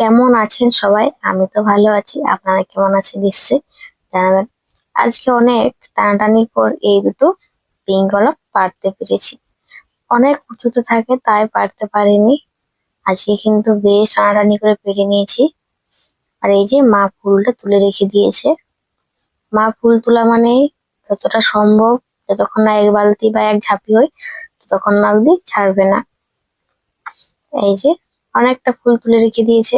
কেমন আছেন সবাই? আমি তো ভালো আছি। আপনারা কেমন আছেন নিশ্চয়ই জানাবেন। আজকে অনেক টানাটানির পর এই দুটো পিঙ্ক গোলাপ পাড়তে পেরেছি। অনেক উঁচুতে থাকে, তাই পারতে পারিনি। আজকে কিন্তু বেশ টানাটানি করে পেরে নিয়েছি। আর এই যে মা ফুলটা তুলে রেখে দিয়েছে। মা ফুল তোলা মানে যতটা সম্ভব যতক্ষণ না এক বালতি বা এক ঝাঁপি হয়, ততক্ষণ না ছাড়বে না। এই যে অনেকটা ফুল তুলে রেখে দিয়েছে।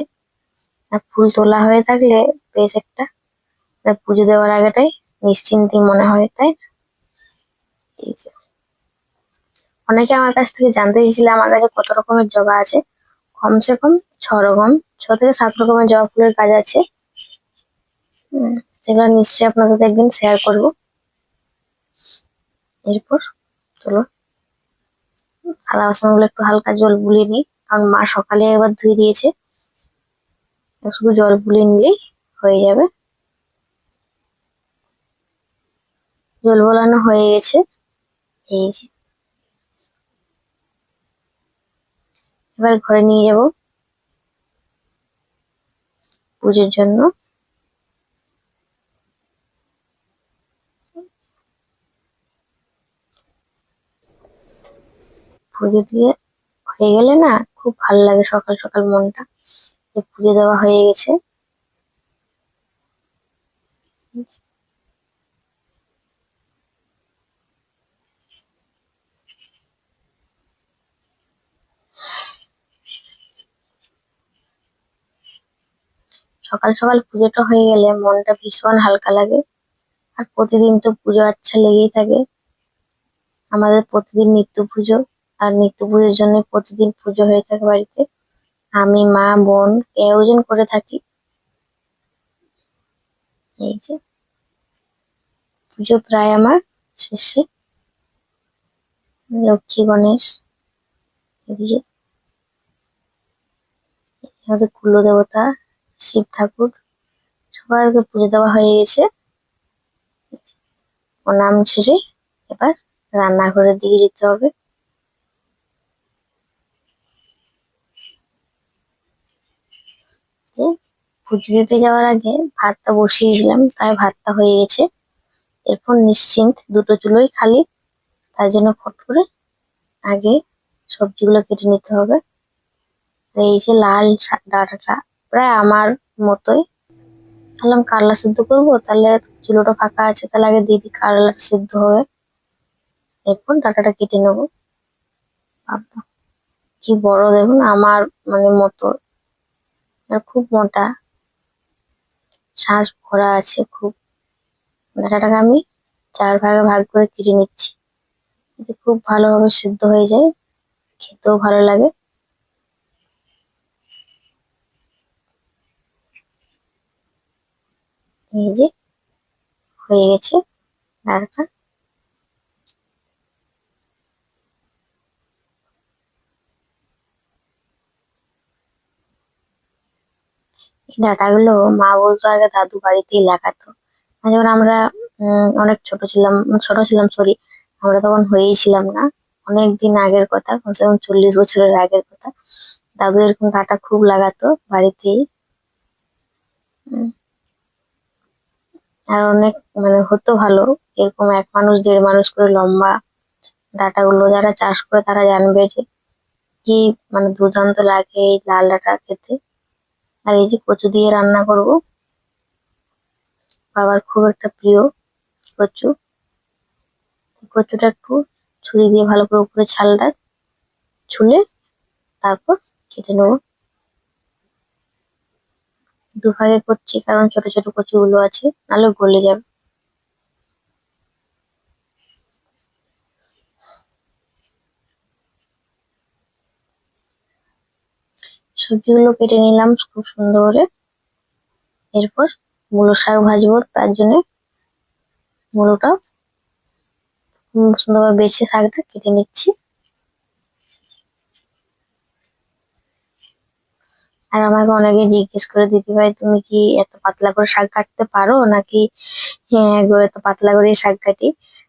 ফুল তোলা হয়ে থাকলে বেশ একটা পুজো দেওয়ার আগেটাই নিশ্চিন্তি মনে হয়, তাই? এই যে। অনেকে আমার কাছ থেকে জানতে চেয়েছিল, আমার কাছে কত রকমের জবা আছে? কমসে কম ছ রকম, ছ থেকে সাত রকমের জবা ফুলের কাজ আছে। সেগুলো নিশ্চয়ই আপনাদের একদিন শেয়ার করব। এরপর চলো। থালা বাসনগুলো একটু হালকা জল বুলিয়ে নিই, কারণ মা সকালে একবার ধুয়ে দিয়েছে। শুধু জল বুলিয়ে নিলেই হয়ে যাবে। জল বোলানো হয়ে গেছে। এই যে। এবার ঘরে নিয়ে যাব। পুজোর জন্য। পুজো দিয়ে হয়ে গেলে না খুব ভালো লাগে সকাল সকাল মনটা। পুজো দেওয়া হয়ে গেছে। সকাল সকাল পুজোটা হয়ে গেলে মনটা ভীষণ হালকা লাগে। আর প্রতিদিন তো পুজো আচ্ছা লেগেই থাকে। আমাদের প্রতিদিন নিত্য পুজো, আর নিত্য পুজোর জন্য প্রতিদিন পুজো হয়ে থাকে বাড়িতে। আমি, মা, বোন আয়োজন করে থাকি। এই যে। পুজো প্রায় আমার শেষে। লক্ষ্মী, গণেশ, এদিকে। আমাদের কুলো দেবতা শিব ঠাকুর, সবাইকে পুজো দেওয়া হয়ে গেছে। প্রণাম ছেড়ে এবার রান্নাঘরের দিকে যেতে হবে। যে পুজো দিতে যাওয়ার আগে ভাতটা বসিয়েছিলাম, তাই ভাতটা হয়ে গেছে। এরপর নিশ্চিন্ত দুটো চুলোই খালি, তার জন্য ফট করে আগে সবজিগুলো কেটে নিতে হবে। এই যে লাল ডাঁটাটা প্রায় আমার মতোই। ভাবলাম কারলা সিদ্ধ করব, তাহলে চুলোটা ফাঁকা আছে, তাহলে আগে দিদি কারলাটা সিদ্ধ হবে। এরপর ডাটাটা কেটে নেব। কি বড় দেখুন, আমার মানে মতো আর খুব মোটা। শ্বাস ভরা আছে খুব। ডাঁটাটাকে আমি চার ভাগে ভাগ করে কেটে নিচ্ছি। এতে খুব ভালোভাবে সিদ্ধ হয়ে যায়, খেতেও ভালো লাগে। এই যে, হয়ে গেছে ডাঁটাটা এই ডাঁটাগুলো মা বলতো আগে দাদু বাড়িতেই লাগাতো। যখন আমরা অনেক ছোট ছিলাম ছোট ছিলাম সরি আমরা তখন হয়েই ছিলাম না। অনেক দিন আগের কথা, কমসে কম চল্লিশ বছরের আগের কথা। দাদু এরকম ডাঁটা খুব লাগাতো বাড়িতেই। আর অনেক মানে হতো ভালো। এরকম এক মানুষ, দেড় মানুষ করে লম্বা ডাঁটাগুলো যারা চাষ করে তারা জানবে যে কি মানে দুর্দান্ত লাগে এই লাল ডাঁটা খেতে। আর এই যে কচু দিয়ে রান্না করব। বাবার খুব একটা প্রিয় কচু। কচুটা একটু ছুরি দিয়ে ভালো করে উপরে ছালটা ছুলে তারপর কেটে নেব। দুভাগে করছি কারণ ছোট ছোট কচুগুলো আছে, নাহলে গলে যাবে। সবজিগুলো কেটে নিলাম খুব সুন্দর করে। এরপর মূলো শাক ভাজবো, তার জন্য মূলোটা সুন্দরভাবে বেছে শাকটা কেটে নিচ্ছি। আর আমাকে অনেকে জিজ্ঞেস করে দিদি ভাই তুমি কি এত পাতলা করে শাক কাটতে পারো? নাকি হ্যাঁ এত পাতলা করে শাক কাটি?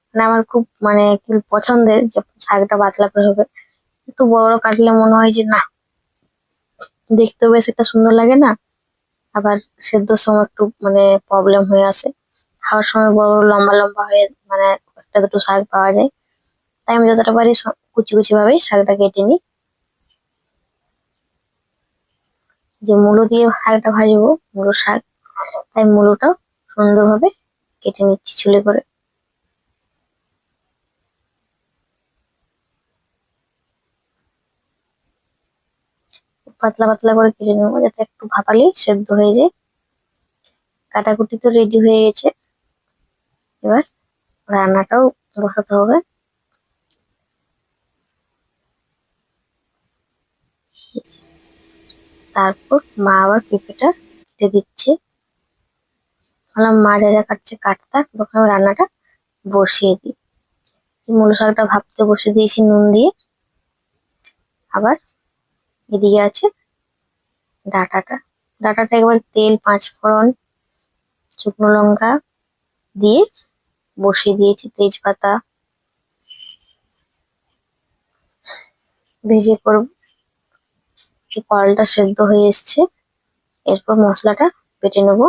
মানে আমার খুব মানে কি পছন্দের যে শাকটা পাতলা করে হবে। একটু বড় কাটলে মনে হয় যে, না দেখতেও বেশ একটা সুন্দর লাগে না? আবার সেদ্ধর সময় একটু মানে প্রবলেম হয়ে আসে। খাওয়ার সময় বড় বড় লম্বা লম্বা হয়ে মানে একটা দুটো শাক পাওয়া যায়। তাই আমি যতটা পারি কুচি কুচি ভাবেই শাকটা কেটে নিই। যে মূলো দিয়ে শাকটা ভাজবো, মূলো শাক, তাই মূলোটাও সুন্দরভাবে কেটে নিচ্ছি ছুলে করে। পাতলা পাতলা করে কেটে নেব, যাতে একটু ভাপালেই সেদ্ধ হয়ে যায়। কাটাকুটি তো রেডি হয়ে গেছে। এবার রান্নাটাও বসাতে হবে। তারপর মা আবার পেঁপেটা কেটে দিচ্ছে। বললাম, মা যা যা কাটছে কাটতাক তখন আমি রান্নাটা বসিয়ে দিই। মূলো শাকটা ভাপতে বসিয়ে দিয়েছি নুন দিয়ে। আবার এদিকে আছে ডাটাটা। ডাটাটা একবার তেল পাঁচ ফোড়ন শুকনো লঙ্কা দিয়ে বসিয়ে দিয়েছি তেজপাতা। ভেজে করব। কলটা সেদ্ধ হয়ে এসছে। এরপর মশলাটা বেটে নেব।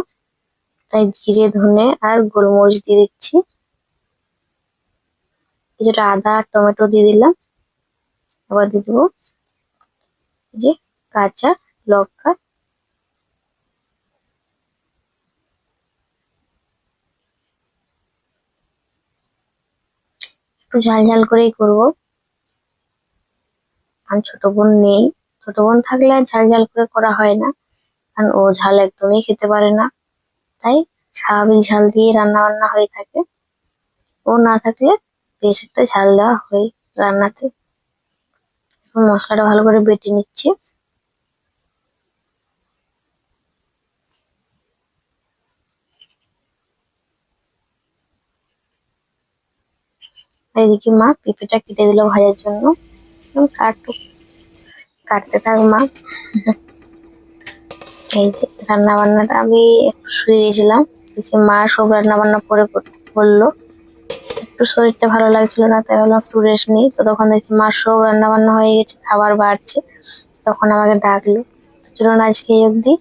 তাই জিরে, ধনে আর গোলমরিচ দিয়ে দিচ্ছি। কিছুটা আদা আর টমেটো দিয়ে দিলাম। আবার দিয়ে দেবো যে কাঁচা লঙ্কা। একটু ঝাল ঝাল করেই করব। কারণ ছোট বোন নেই। ছোট বোন থাকলে ঝাল ঝাল করে করা হয় না। কারণ ও ঝাল একদমই খেতে পারে না। তাই স্বাভাবিক ঝাল দিয়ে রান্না বান্না হয়ে থাকে। ও না থাকলে বেশ একটা ঝাল দেওয়া হয় রান্নাতে। মশলাটা ভালো করে বেটে নিচ্ছি। এদিকে মা পেঁপেটা কেটে দিল ভাজার জন্য। কাটুক। কাটতে থাক মা। এই যে রান্না বান্নাটা আমি একটু শুয়ে গেছিলাম। মা সব রান্না বান্না করে কর- করল। একটু শরীরটা ভালো লাগছিল না, তাই ভাবলাম একটু রেস্ট নিই। তো তখন দেখছি মা সব রান্নাবান্না হয়ে গেছে, খাবার বাড়ছে। তখন আমাকে ডাকলো, চলুন আজকে এই অবধি।